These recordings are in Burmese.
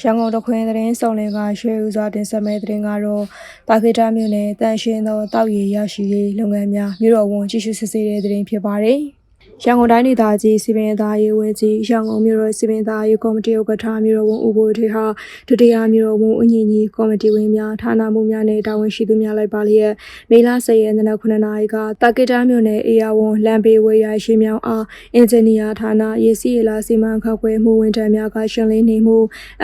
ရန်ကုန်တခွင်းသတင်းစုံလင်ကရွှေဦးစွာတင်ဆက်မဲ့သတင်းကတော့တာဂီတာမြို့နယ်တန်ရှင်းသောတောက်ရည်ရရှိရေးလုပ်ငန်းများမြို့တော်ဝန်ကြီးစုစစ်ဆေးတဲ့သတင်းဖြစ်ပါတယ်။ ရန်ကုန်တိုင်းဒေသကြီးစီပင်သားရေးဝန်ကြီးရန်ကုန်မြို့တော်စီပင်သားရေးကော်မတီဥက္ကဋ္ဌမြို့တော်ဝန်ဦးဘိုထေဟာဒုတိယမြို့တော်ဝန်ဦးညင်ကြီးကော်မတီဝင်များဌာနမှုများနဲ့တာဝန်ရှိသူများလိုက်ပါလျက်မေလ10ရက်နေ့နက်9နာရီကတာဂီတာမြို့နယ်အေယာဝန်လမ်းဘေးဝေးရရှိမြောင်းအားအင်ဂျင်နီယာဌာနရေစီရလာစီမံခန့်ခွဲမှုဝန်ထမ်းများကရှင်းလင်းနေမှု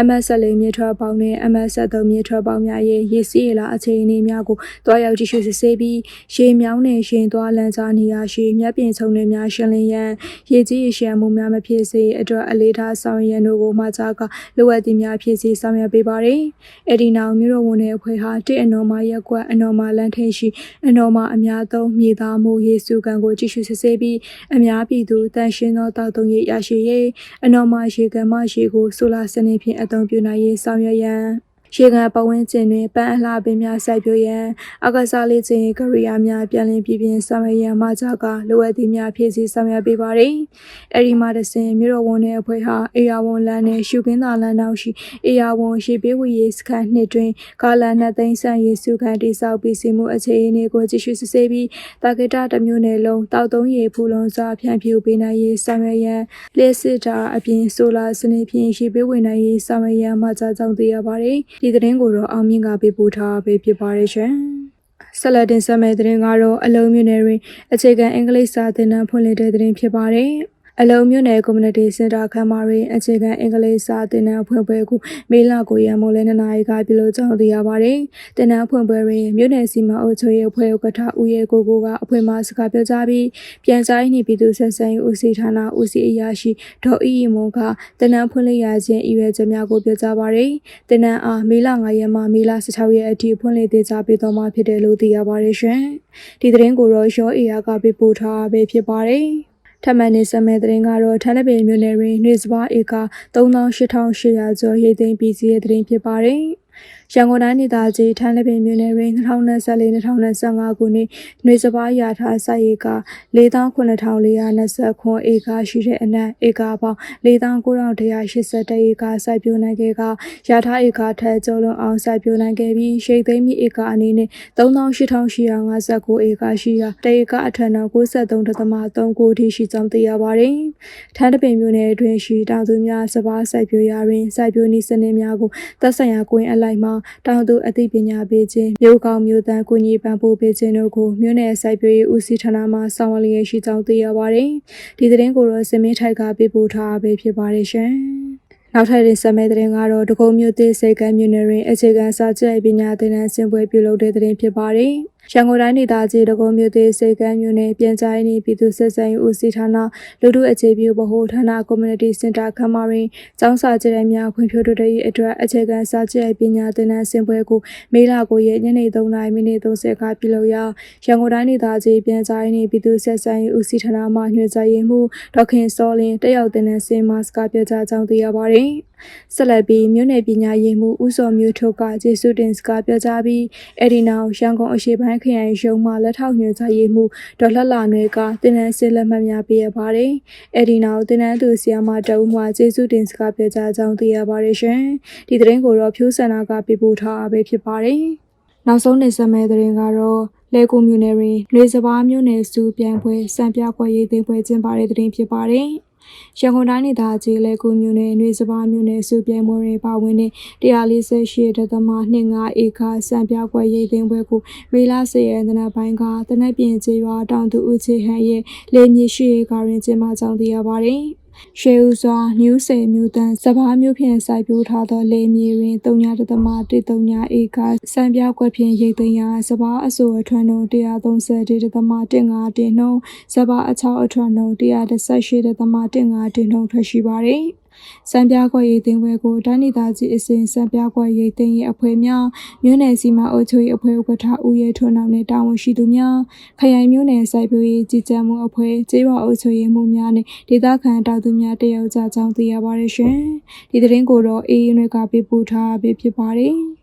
MS လေးမြေထွက်ပေါင်းနဲ့ MS 3 မြေထွက်ပေါင်းများရဲ့ရေစီရလာအခြေအနေများကိုတွားရောက်ကြည့်ရှုစစ်ဆေးပြီးရေမြောင်းနဲ့ရှင်သွားလမ်းကြားနေရာရှိမြက်ပြင်ချုံတွေများရှင်းလင်းရန်ရေကြီးရေရှမ်းမှုများမဖြစ်စေအတွက်အလေးထားဆောင်ရွက်တို့ကိုမှကြားကလိုအပ်သည့်များဖြစ်စေဆောင်ရွက်ပေးပါရယ်။အဲ့ဒီနောက်မြို့တော်ဝန်ရဲ့အဖွဲ့ဟာတစ်အနော်မရက်ကွက်အနော်မလန်ထင်းရှိအနော်မအများသုံးမြေသားမှုရေစုကန်ကိုကြည့်ရှုစစ်ဆေးပြီးအများပြည်သူတန်ရှင်းသောတောက်သုံးရရရှိရေးအနော်မရေကန်မရှိကိုဆိုလာစနစ်ဖြင့်အသုံးပြုနိုင်ရေးဆောင်ရွက်ရန် ရေကန်ပဝင်းကျင်တွင်ပန်းအလှပင်များစိုက်ပျိုးရန်အကစားလေးခြင်းကရိယာများပြန်လည်ပြည်ပြင်းဆောင်ရွက်ရန်မှကြကလိုအပ်သည့်များဖြည့်ဆည်းဆောင်ရွက်ပေးပါသည်။အဲဒီမှတစဉ်မြို့တော်ဝန်တဲ့အဖွဲ့ဟာအေယာဝန်လန်းနဲ့ရှုခင်းသာလန်းနောက်ရှိအေယာဝန်ရှိပေးဝေရေးစခန်းနှစ်တွင်ကာလနှစ်သိန်းဆန့်ရေးစုခံတိစောက်ပြီးစီမှုအခြေအနေကိုကြည့်ရှုစစ်ဆေးပြီးတာဂက်တာတစ်မျိုးနယ်လုံးတောက်သုံးရေဖူလုံးစွာဖြန့်ဖြူးပေးနိုင်ရေးဆောင်ရွက်ရန်လက်စစ်တာအပြင်ဆိုလာစနစ်ဖြင့်ရှိပေးဝေနိုင်ရေးဆောင်ရွက်ရန်မှကြကြောင်းသိရပါတယ်။ဒီသတင်းကိုတော့အောင်မြင့်ကပေးပို့ထားပေးဖြစ်ပါတယ်ရှင်။ဆက်လက်တင်ဆက်မယ့်သတင်းကတော့အလုံးမြို့နယ်တွင်အခြေခံအင်္ဂလိပ်စာသင်တန်းဖွင့်လှစ်တဲ့သတင်းဖြစ်ပါတယ်။ အလုံးမြို့နယ် community center ခမ်းမတွင်အခြေခံအင်္ဂလိပ်စာသင်တန်းဖွင့်ပွဲကိုမေလ9ရက်မိုးလယ်2နာရီကပြုလုပ်ကြောင်းသိရပါတယ်။သင်တန်းဖွင့်ပွဲတွင်မြို့နယ်စီမံအုပ်ချုပ်ရေးအဖွဲ့ဥက္ကဋ္ဌဦးရဲကိုကိုကအဖွဲ့မှစကားပြောကြားပြီးပြန်ကြားရေးနှင့်ပြည်သူ့ဆက်ဆံရေးဦးစီးဌာနဦးစီးအရာရှိဒေါ်အီအီမွန်ကသင်တန်းဖွင့်လှစ်ရခြင်းအရွယ်ချက်များကိုပြောကြားပါတယ်။သင်တန်းအားမေလ9ရက်မှမေလ16ရက်အထိဖွင့်လှစ်သေးကြပေးတော်မှာဖြစ်တယ်လို့သိရပါတယ်ရှင်။ဒီသတင်းကိုတော့ရောအေယာကပေးပို့ထားပဲဖြစ်ပါတယ်။ ထပ်မံနေဆက်မဲ့သတင်းကတော့ထန်းလပင်မြို့နယ်တွင်နှွေစပါးဧက3800ကျော်ရိတ်သိမ်းပြီးစီးတဲ့သတင်းဖြစ်ပါတယ်။ ရန်ကုန်တိုင်းဒေသကြီးထန်းလပင်မြို့နယ်တွင်2024-2025ခုနှစ်နှွေစပါးရာထားစိုက်ဧက49,429ဧကရှိတဲ့အနက်ဧကပေါင်း49,181ဧကစိုက်ပျိုးနိုင်ခဲ့ကရာထားဧကထက်ကျော်လွန်အောင်စိုက်ပျိုးနိုင်ခဲ့ပြီးရှိသိမ်းမိဧကအနေနဲ့38,859ဧကရှိရာတဧကအထက်နောက်93.3ကိုထိရှိကြောင်းသိရပါတယ်။ထန်းတပင်မြို့နယ်တွင်ရှိတောင်သူများစပါးစိုက်ပျိုးရာတွင်စိုက်ပျိုးနည်းစနစ်များကိုသက်ဆိုင်ရာကွင်းအလိုက်မှတောင်သူအသိပညာပေးခြင်းမြို့ကောင်မြို့တန်းကုညီပံ့ပိုးပေးခြင်းတို့ကိုမြို့နယ်စိုက်ပျိုးရေးဦးစီးဌာနမှဆောင်ရွက်လျက်ရှိကြောင်းသိရပါတယ်။ဒီသတင်းကိုတော့စင်မင်းထိုက်ကပေးပို့ထားပေးဖြစ်ပါတယ်ရှင်။နောက်ထပ်တင်ဆက်မယ့်သတင်းကတော့ဒဂုံမြို့သစ်စိတ်ကမ်းမြို့နယ်တွင်အခြေခံစာချုပ်ပညာသင်တန်းဆင်ပွဲပြုလုပ်တဲ့သတင်းဖြစ်ပါတယ်။ ရန်ကုန်တိုင်းဒေသကြီးတကုံမြို့သေးစိတ်ကမ်းမြို့နယ်ပြန်ကြားရေးပြည်သူ့ဆက်ဆံရေးဦးစီးဌာနလူထုအခြေပြုဗဟိုဌာန community center ခမာရင်ကျောင်းစာကြတဲ့များခွင့်ပြုတို့ရဲ့အတွက်အခြေခံစာကြည့်ပညာသင်တန်းဆင်ပွဲကိုမေလ9ရက်ညနေ3:00မိနစ်30ခါပြုလုပ်ရာရန်ကုန်တိုင်းဒေသကြီးပြန်ကြားရေးပြည်သူ့ဆက်ဆံရေးဦးစီးဌာနမှညွှန်ကြားရေးမှူးဒေါက်ခင်စောလင်းတက်ရောက်သင်တန်းဆင်မစကားပြောကြားကြောင်းသိရပါတယ်။ဆက်လက်ပြီးမြို့နယ်ပညာရေးမှူးဦးစောမျိုးထုတ်ကကျေးဇူးတင်စကားပြောကြားပြီးအဲ့ဒီနောက်ရန်ကုန်အရှိပိုင်းခရိုင်ရုံးမှလက်ထောက်ညွှန်ကြားရေးမှူးဒေါ်လှလှနွယ်ကတင်နန်းစစ်လက်မှတ်များပေးရပါတယ်။အဲ့ဒီနောက်တင်နန်းသူဆီယာမတအုပ်မှကျေးဇူးတင်စကားပြောကြားကြောင်းသိရပါတယ်ရှင်။ဒီသတင်းကိုတော့ဖြိုးစန္ဒကပြပို့ထားပဲဖြစ်ပါတယ်။နောက်ဆုံးနေဆက်မဲ့သတင်းကတော့လေကူမြို့နယ်တွင်လေစပါးမြို့နယ်စုပြန်ပွဲစံပြခွဲရေးသိမ်းပွဲကျင်းပတဲ့သတင်းဖြစ်ပါတယ်။ ရန်ကုန်တိုင်းဒေသကြီးလဲကူမြို့နယ်နှွေစပါးမြို့နယ်စုပြိုင်ပွဲတွင်ပါဝင်တဲ့148ဒသမ25ဧကစံပြကွက်ရိတ်သိမ်းပွဲကိုမေလ10ရက်နေ့ပိုင်းကတနက်ပြင်ကျေးရွာတောင်သူဦးချေဟန်ရဲ့လေမြေရှိရေကားရင်ကျင်းပကြောင်းသိရပါတယ်။ ရှေးဦးစွာနျူးဆယ်မြို့တန်းစပားမြို့ဖြင့်စိုက်ပျိုးထားသောလေမြေတွင်3.13ဧကစံပြကွက်ဖြင့်ရိတ်သိမ်းရာစပားအဆိုအထွန်းနှုန်း130.15တင်နှုန်းစပားအချောက်အထွန်းနှုန်း118.15တင်နှုန်းထွက်ရှိပါသည်။ စံပြခွက်ရိတ်သိမ်းပွဲကိုတိုင်းဒေသကြီးအစဉ်စံပြခွက်ရိတ်သိမ်းရေးအဖွဲ့များမြို့နယ်စီမံအုပ်ချုပ်ရေးအဖွဲ့ဥက္ကဋ္ဌဦးရဲထွန်းအောင်နဲ့တာဝန်ရှိသူများခရိုင်မြို့နယ်စိုက်ပျိုးရေးကြီးကြပ်မှုအဖွဲ့ကျေးရွာအုပ်ချုပ်ရေးမှုများနဲ့ဒေသခံတောင်သူများတယောက်ကြကြောင်းသိရပါတယ်ရှင်ဒီသတင်းကိုတော့အေးရင်တွေကပေးပို့ထားပေးဖြစ်ပါတယ်